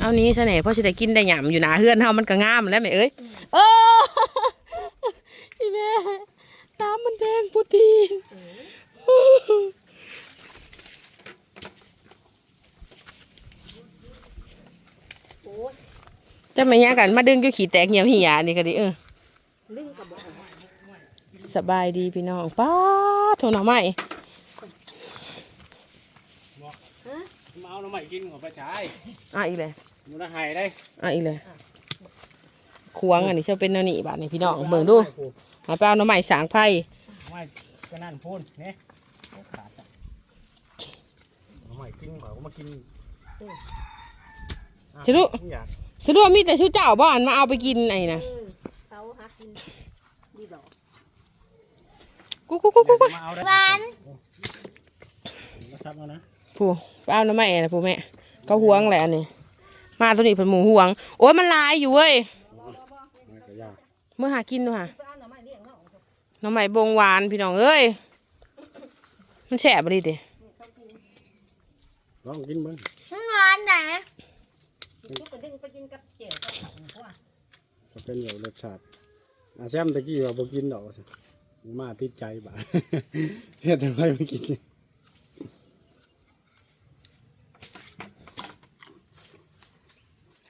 เอานี้ซะแหน่เพราะสิได้กินได้หยำอยู่หนาเฮือนเฮามันก็งามแล้วแม่เอ้ยโอ้พี่แม่น้ำมันแดงพุตีนโอ้ยจะไม่ยากกันมาดึงก็ขี่แตกเหี่ยวเหี่ยนี่ก็ดีเออลึงกับบอกสบายดีพี่น้องป้าโทรหน่อไม้ มาเอาหน่อไม้กินของประชายอะอีกเลยมันละหายได้อะอีกเลยควงอันนี้เชื่อเป็นแนวนี้บาดนี่พี่น้องเบิ่งดูหายไปเอาหน่อไม้สางไผ่ไม่ก็นั่นพูนเนี่ยขาดอะหน่อไม้กินขอยก็มากินอะชิลุอยากสะดวกมีแต่ชูเจ้าบ้านมาเอาไปกินไอ้นะเขาหากินดีดอกกุ๊กกุ๊กกุ๊กกุ๊กมาเอาได้หวานมาทับเอานะ ผู้ไปเอาหน่อไม้นะผู้แม่ก็ห่วงแหละอันนี้มาตัวนี้เป็นหมูห่วง โอ้ยมันหลายอยู่เว้ยไม่ก็ยากเมื่อหากินดูค่ะไปเอาหน่อไม้เลี้ยงเนาะหน่อไม้บงหวานพี่น้องเอ้ยมันแฉะบดีเด้ลองกินมึงมันหวานไหนลูกก็ดึงไปกินกับเจียวกับข้าวเพราะว่าก็เป็นอย่างรสชาติอาแซมตะกี้ว่าบ่กินดอกสิมาติดใจบ่าเฮ็ดทำไมไม่กิน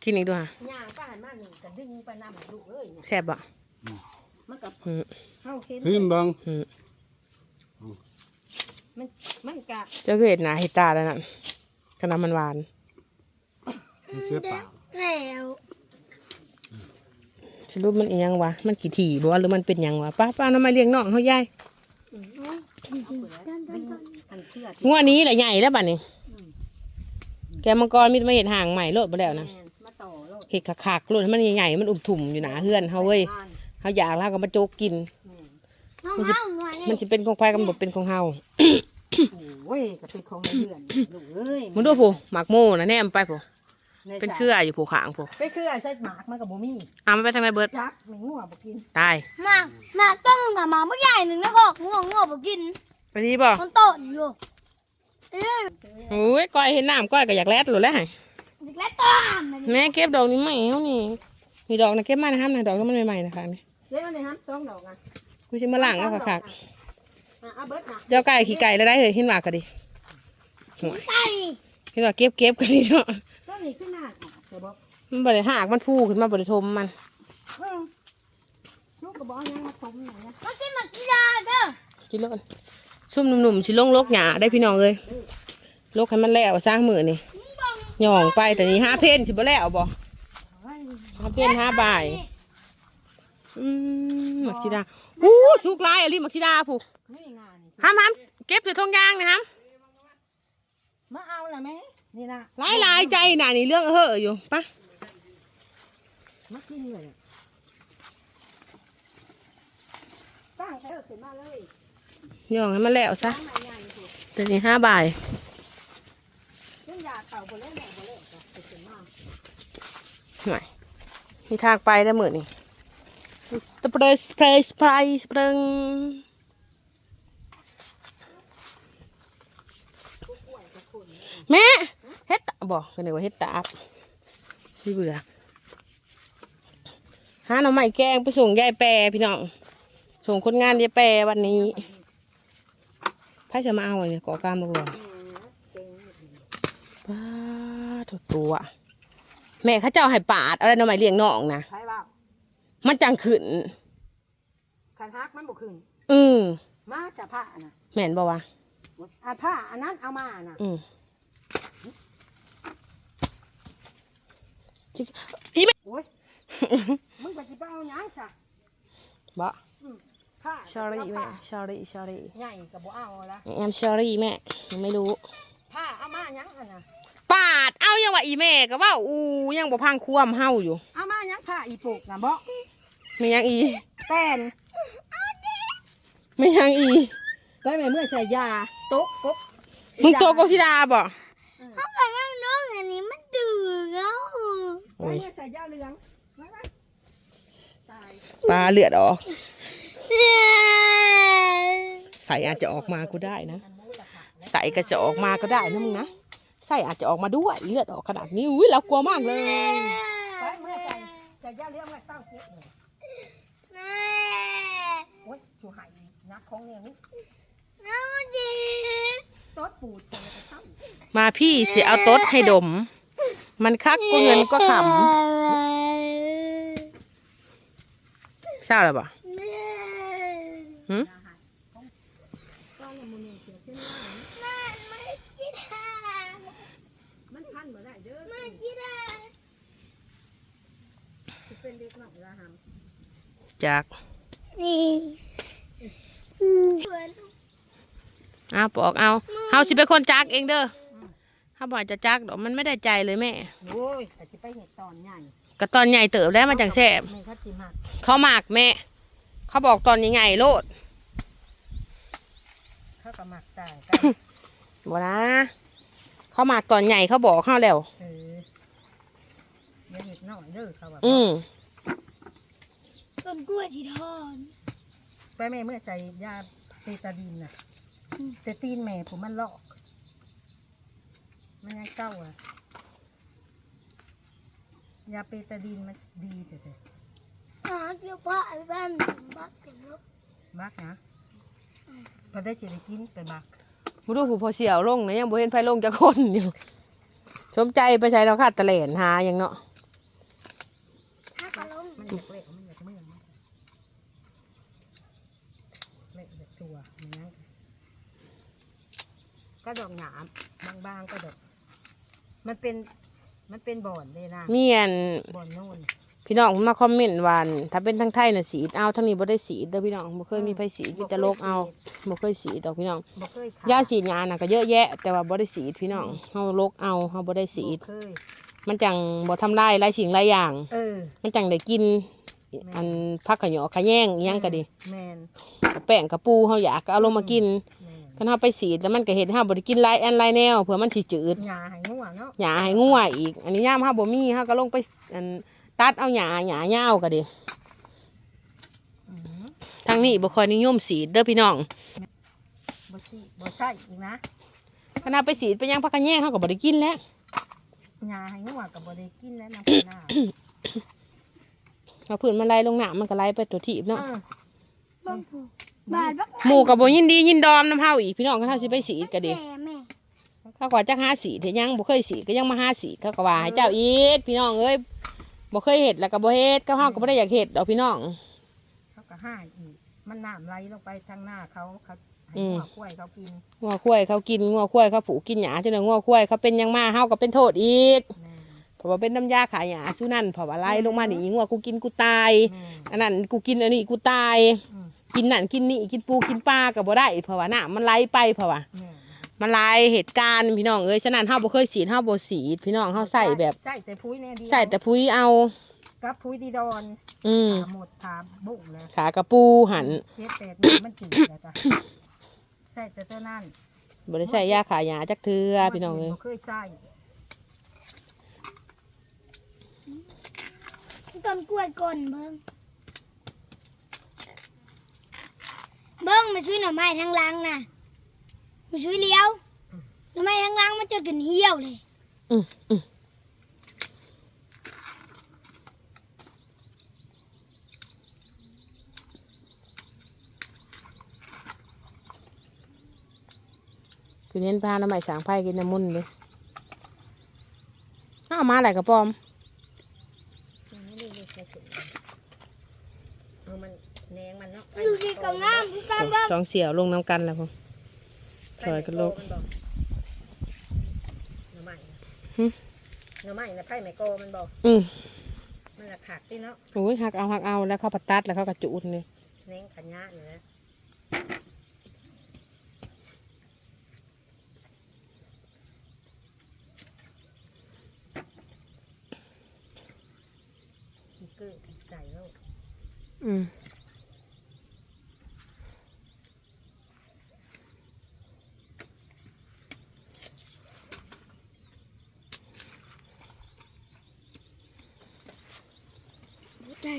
กินอีกดูค่ะย่างป้าหันมาหนึ่งก็ดึงไปนำลูกเอ้ยเนี่ยแซ่บบ่มันกับอืมเฮาเห็นหืมเบังอืมมันมันกะเจ้าก็เห็ดหนาเห็ดตาแล้วนั่นกระน้ำมันหวานมันเสื้อเปล่าแล้วสรุปมันอีหยังวะมันขี่ถี่บ่วะหรือมันเป็นหยังวะป้าป้าน้ำมาเลี้ยงน้องเขายายอันเชื่องัวนี้แหละใหญ่แล้วบัดนี้แกมังกรมีแต่มาเห็ดห่างใหม่โลดไปแล้วนะมาต่อโลดเห็ดขักๆโลดให้มันใหญ่ๆมันอุบถุ่มอยู่หนาเฮือนเขาเว้ยเขาอยากแล้วเขาก็มาโจกกิน มันสิมันจะเป็นของใครกันหมดเป็นของเฮาโอ้ยก็เป็นของในเดือนลูกเอ้ยมึงดูผู้หมักโม่นะแนมไปผู้เป็นเครืออยู่ผู้ขางผู้ไปเครือใส่หมากมันกับบ่มีอะมันไปทางไหนเบิดยักษ์ไม่งัวบ่กินตายหมากหมากต้นกับหมากไม่ใหญ่หนึ่งนะบอกง่วงง่วงบอกกินไปดีบ่มันโตนอยู่เอ้ยโอ้ยก้อยเห็นน้ำก้อยก็อยากแลดหลุดแล้วไง เด็กและต้นมันแม่เก็บดอกนี้ใหม่เฮานี่ มีดอกนะเก็บมานะครับนะดอกนั้นมันใหม่ๆนะคะนี่เดี๋ยวมันได้ฮับสองดอกอะกูสิมาล้างเอาค่ะค่ะอะเอาเบิดนะเจ้าไก่ขี้ไก่แล้วได้เฮ้ยเห็นว่าก็ดีห่วยไก่เห็นว่าเก็บเก็บกันดีเนาะต้นนี้ขึ้นหน้าอะแต่บอกมันบ่ได้หากมันพูขึ้นมาบ่ได้ทมมันเออลูกก็บอกยังมาชมหน่อยนะมากินหมากกีฬาเด้อกินแล้วกันซุ่มหนุ่มๆสิลงลกหญ้าได้พี่น้องเอ้ยลกให้มันแล้วสร้างมือนี่ห ย่องไปแต่นี่ห้าเพนสิบ่แล้วบ่เฮ้ยห้าเพนห้าบ่ายอืมหมักสีดาอู้สุกหลายอะลิหมักสีดาผู้นี่งานนี่ห้ามห้ามเก็บอยู่ทงยางนะฮัมมาเอาละแม่นี่นะหลายหลายใจน่ะนี่เรื่องเฮ้ออยู่ปะมากินเลยตั้งเออขึ้นมาเลยหย่องให้มันแล้วซะตั้งไหนงานนี่ถูกแต่นี่ห้าบ่าย เรื่อยาเก่าบ่เล่นแหล่บ่เล่นก็เป็นมากหน่อยมีทางไปได้เหมือนนี่สเปรย์สเปรย์สเปรย์สเปรย์แม่เฮ็ดตาบอกกันเลยว่าเฮ็ดตาอับพี่เบื่อหาหน่อไม้แกงไปส่งยายแปรพี่น้องส่งคนงานยายแปรวันนี้ไพ่จะมาเอาอ้เนี่ยก่อกลามลูกหลอ ป้าถูกตัวแม่เข้าเจ้าให้ปาดอะไรหน่อไม้เลี้ยงน้องนะใช่ป่ามันจังขึ้นคันฮักมันบ่ขึ้นอืมมาจะผ้านะแม่นบ่วะอะผ้าอันนั้นเอามานะอืมจิอีแม่โอ้ยมึงไปสิไปเอาหยังซะบ่ผ้า sorry เอาแม่ผ้า sorry sorry ใหญ่ก็บ่เอาละ I'm sorry แม่ยังไม่รู้ ผ้าเอามาหยังอันน่ะปาด เอายังว่าอีแม่ก็ว่าอูยังบ่พังควมเฮาอยู่เอามาหยังผ้าอีปลูกนะบ่ไม่ยังอีแป้นไม่ยังอีได้ไหมเมื่อใส่ยาโต๊ะกบมึงโตกว่าสิดาบ่เขากับน้องน้องอันนี้มันดื้อเขาโอ้ยเมื่อใส่ยาเหลืองไว้ไว้ตายปลาเลือดออกเอ้ยใส่อาจจะออกมาก็ได้นะ ใส่ก็จะออกมาก็ได้นะมึงนะไส้อาจจะออกมาด้วยเลือดออกขนาดนี้อุ้ยเรากลัวมากเลยไปเมื่อใจจะย่าเลี้ยงมาเศร้าเจ็บเลยแม่โอ้ยชูหายนักของเนี่ยนี่น้องดีโต๊ดปูดจะไปเศร้ามาพี่สิเอาโต๊ดให้ดม มันคักก็เงินก็ขำเศร้าหรือเปล่าหืมต้องละ มุนเสียเส้นมันพันบ่ได้เด้อเป็นเด็กหน่อยละหำจากนี่เอาปอกเอาเฮาสิเป็นคนจักเองเด้อถ้าบอกจะจักดอกมันไม่ได้ใจเลยแม่โอ้ยแต่จะไปเห็ดตอนใหญ่ก็ตอนใหญ่เติบแล้วมาจังแซ่บไม่คัดจิมากเขาหมากแม่ เขาบอกตอนนี้ไงโลดเขา ก็หมักต่างกันบ่นะเขาหมากตอนใหญ่เขาบอกเขาแล้วเออเดี๋ยวเห็ดหน่อยเด้อเขาว่าอืมต้นกล้วยสีทองไปแม่เมื่อใส่ยาเตตาดีนน่ะแต่ตีนแม่ผมมันลอกมันยังเก้าอะยาเปตาดีนมันดีเถอะอ๋อเดี๋ยวพ่อไอ้บ้านบักเต็มรถบักนะ พอได้จะได้กินไปบักบ่รู้ผู้พอเสียวลงนะยังบ่เห็นไฟลงจะคนอยู่สมใจไปใช้เราคาดตะแหลนหาอย่างเนาะถ้ากระลงมันอยากเละมันอยากเมื่อยมันเละแบบตัวมันยังก็ดอกหยามบางๆก็ดอก มันเป็นมันเป็นบ่อนเลยนะมีอันบ่อนโน่น พี่น้องมาคอมเมนต์วาอันถ้าเป็นทั้งไทยน่ะสีดเอาทั้งนี้บ่ได้สีดเด้อพี่น้องบ่เคยมีไผสีดมีแต่โลกเอาบ่เคยสีดดอกพี่น้องบ่เคยขายยาสีดยาน่ะก็เยอะแยะ แต่ว่าบ่ได้สีดพี่น้องเฮาโลกเอาเฮาบ่ได้สีด บ่เคยมันจังบ่ทำลายหลายสิ่งหลายอย่าง เออ มันจังได้กินอันผักขะหยอขะแยงอิหยังก็ดีแมนกับแป้งกับปูเฮาอยากก็เอาลงมากินแมนคันเฮาไปสีดแล้วมันก็เฮ็ดให้เฮาบ่ได้กินหลายอันหลายแนวเผื่อมันสิจืดหญ้าให้งัวเนาะหญ้าให้งัวอีก อันนี้ยามเฮาบ่มีเฮาก็ลงไปอัน ตัดเอาหญ้าหญ้ายาวก็ดีอืมทางนี้บ่ค่อยนิยมสีดเด้อพี่น้องบ่สิบ่ใช่อีกนะคันเฮาไปสีดไปยังผักขะแยงเฮาก็บ่ได้กินแล้วหญ้าให้งัวก็บ่ได้กินแล้วน้ำหน้าเอาพื้นมันไหลลงน้ำมันก็ไหลไปตัวทีบเนาะเออบังผูบาดบักหมู่ก็บ่ยินดียินดอมนํเฮาอีกพี่น้องคันเฮาสิไปสีดก็ดีแม่แม่เขาก็จักหาสีเทยังบ่เคยสีก็ยังมาหาสีเขาก็ว่าให้เจ้าอีกพี่น้องเอ้ย บ่เคยเฮ็ดแล้วก็บ่เฮ็ดก็เฮาก็บ่ได้อยากเฮ็ดดอกพี่น้อง เขาก็ให้อีก มันน้ำไหลลงไปทางหน้าเขาเขาให้อืมงัวกล้วยเขากินงัวควายเขากินงัวควายเขาผูกกินหญ้าจนว่างัวควายเขาเป็นหยังมาเฮาก็เป็นโทษอีกแม่นเพราะว่าเป็นน้ำยาขายหญ้าซุนั่นเพราะว่าไล่ลงมานี่งัวกูกินกูตาย แม่นอันนั้นกูกินอันนี้กูตาย อืมกินนั่นกินนี่กินปูกินปลาก็บ่ได้เพราะว่าน้ำมันไหลไปเพราะว่า แม่น มันไหลเหตุการณ์พี่น้องเอ้ยฉะนั้นเฮาบ่เคยสีดเฮาบ่สีดพี่น้องเฮาใส่แบบใส่แต่พุ้ยเนี่ยเดียวใส่แต่พุ้ยเอา กับพุ้ยดีดอนอืมขาหมดขาบุ้งเลยขากระปูหันเฮ็ดแต่นี่มันจืดแล้วจ้ะใส่แต่เท่านั้นบริใส่ยาขายยาจักเทือพี่น้องเลยบ่เคยใส่ต้นกล้วยก่อนเบิ้งเบิ้งมาช่วยหน่อไม้ทางหลังน่ะ มาช่วยเลี้ยวหน่อไม้ทางหลังมันจะกันเหี่ยวเลย อืมอืมคือเน้นพาน้ำใหม่สางไผ่กินน้ำมุนเลยเอามาอะไรกระปอมเอามันแหนงมันเนาะ ดูสิก็งามคือกันเบิ้งสองเสี่ยวลงน้ำกันแล้วผม ซอยกันโลกหน่อไม้น่ะหึหน่อไม้นะไผ่ไมโกมันบอกอืมมันละขาดที่เนาะโอ้ยหักเอาหักเอาแล้วเขาปัดตัดแล้วเขากระจุดเลยแหนงขันยะอยู่นะอีกเกอร์ใส่แล้วอืม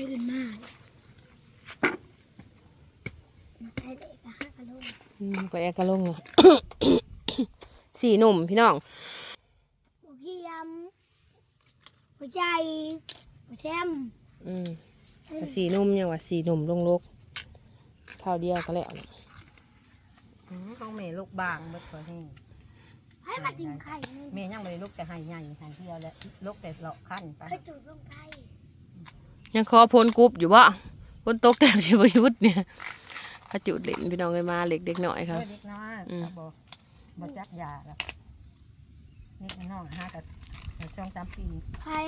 ใจขึ้นมากมาใช้เด็กอะฮะกระโดดอืมไปแอกกระลงอะ สี่หนุ่มพี่น้อง หัวใจหัวแชมอืมแต่สีนุ่มยังว่าสีนุ่มลงลกเท่าเดียวก็แล้วนะอืมของแม่ลูกบางเบิดตัวนี้ให้มาติ่มไข่นี่แม่ยังบ่ได้ลูกแต่ให้ใหญ่ให้เที่ยวแล้วลูกแต่เลาะขั้นไปกระจุดลงไป ยังคอพ้นกรุ๊บอยู่บ่พ้นตกแต่ชีวยุทธเนี่ยพระจุดเล่นพี่น้องเลยมาเล็กเด็กหน่อยครับเล็กน้อยอืมบ่บ่จักยาแล้วเล็กน้อยห้ากับช่องสามปีไข่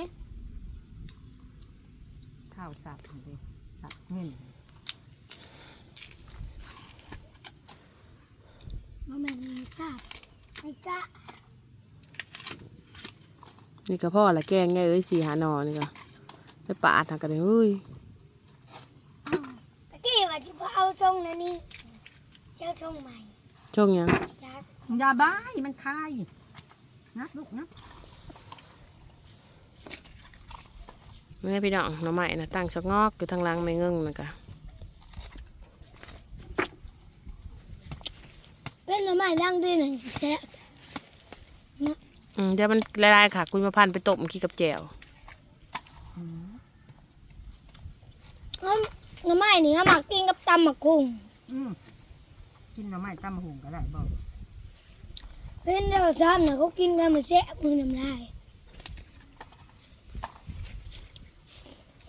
ข้าวสับเลยสับเงินมาแม่นทราบไอ้กะนี่ก็พ่อละแกงไงเอ้ยสีหาหนอนี่ก็ ไปปาดนะกันเลยเฮ้ยอ้าวตะกี้ว่าจะเอาทรงนะนี่เจ้าทรงใหม่ช่วงยังจักยาบ้ายมันคายนะลูกนะไม่ให้พี่น้องหน่อไม้นะตั้งชะงอกอยู่ทางหลังไม่เงิ่งนะกะเป็นหน่อไม้ล่างดีหนึ่งแซ่บอืมเดี๋ยวมันละลายค่ะ คุณมาพันไปต้มขี้กับแจว อืม แล้วหน่อไม้นี่เขามากินกับตำหมักกุ้งอืมกินหน่อไม้ตำหุงก็ได้บ่เป็นเดือดซ้ำเนี่ยเขากินกันมาแซ่บมือน้ำลาย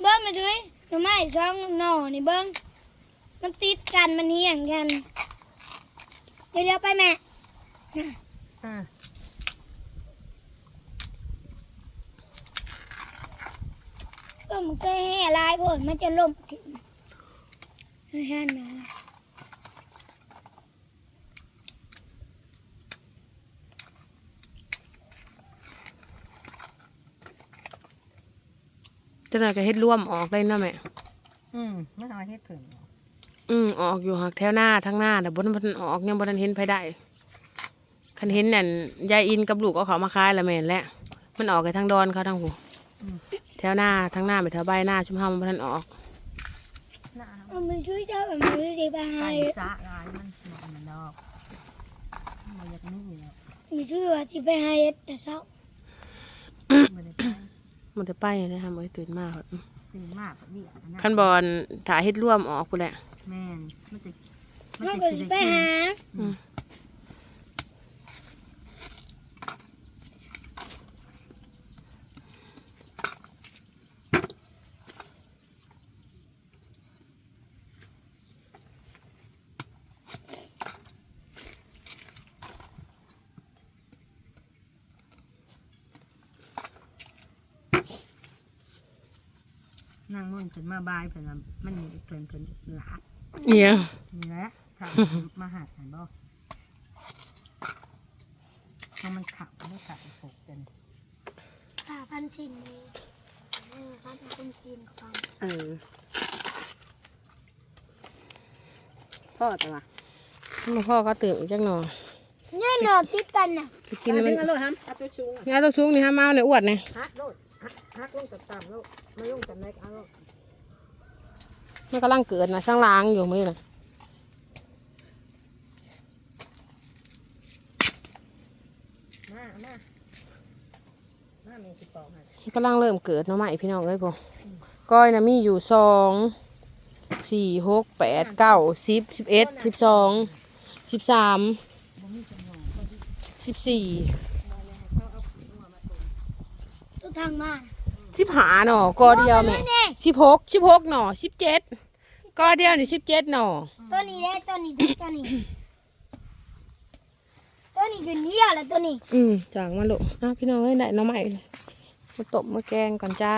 เบิ้งมาด้วยหน่อไม้สองหน่อนี่เบิ้งมันติดกันมันเหี่ยงกันเดี๋ยวๆไปแม่ อ่า ก็มันก็แห่ลายผลมันจะล่มถึงไม่ใช่นะเจ้าหน่อยก็เฮ็ดร่วมออกได้นะแม่ อืมไม่ทำให้เฮ็ดถึงอืมออกอยู่หักแถวหน้าทั้งหน้าแต่บนมันออกยังบนนั้นเห็นไผได้คันเห็นนั่นยายอินกับลูกเอาเขามาขายละแม่นแหละมันออกไปทางดอนเขาทางหูแถวหน้าทั้งหน้าไปแถวใบหน้าชุมเฮามันบ่ทันออกน่าเอามันช่วยเจ้าแบบมือดีไปให้ไก่สะลายมันหมดมันดอกมันอยากนี่แล้วมันช่วยว่าจะไปให้แต่เช้าไม่ได้ไปมันจะไปเลยฮะบ่ได้ตื่นมากตื่นมากกว่านี้อัคันบอลถ่ายเฮ็ดร่วมออกกูนแหละแม่นมันจะมันก็จะไปหา นั่งมุ่นจนมาบายเพิ่นว่ามันมีเพิ่นเพิ่นหลาบเอียงนี่แหละค่ะมาหากันบ่เพราะมันขับไม่ขับหกจนขาพันชิ้นเลยเออซัดเป็นชิ้นก่อนเออพ่อแต่ว่ามาพ่อก็ตื่นอีกจักหน่อยเนี่ยหนอติดกันน่ะไปกินแล้วมันเอาโลดฮัมเอาตัวชูงงานตัวสูงนี่ฮะมาเอาเนี่ยอวดเนี่ยฮักโลด ฮักฮักลงต่ำๆโลดมาลงต่ำเล็กเอาโลดมันกำลังเกิดนะสร้างล้างอยู่มือนะมามามาเมสิบสองให้มันกำลังเริ่มเกิดเนาะใหม่พี่น้องเอ้ยพอก้อยนะมีอยู่สองสี่หกแปดเก้าสิบสิบเอ็ดสิบสองสิบสามสิบสี่ ทางมาสิบหาหน่อกอเดียวแม่สิบหกสิบหกหน่อสิบเจ็ดกอเดียวนี่สิบเจ็ดหน่อตัวนี้ได้ตัวนี้ได้ตัวนี้ตัวนี้คือเหี้ยแล้วตัวนี้ อืมจางมาลูกอะพี่น้องเอ้ยได้หน้องใหม่มาตบมาแกงก่อนจ้า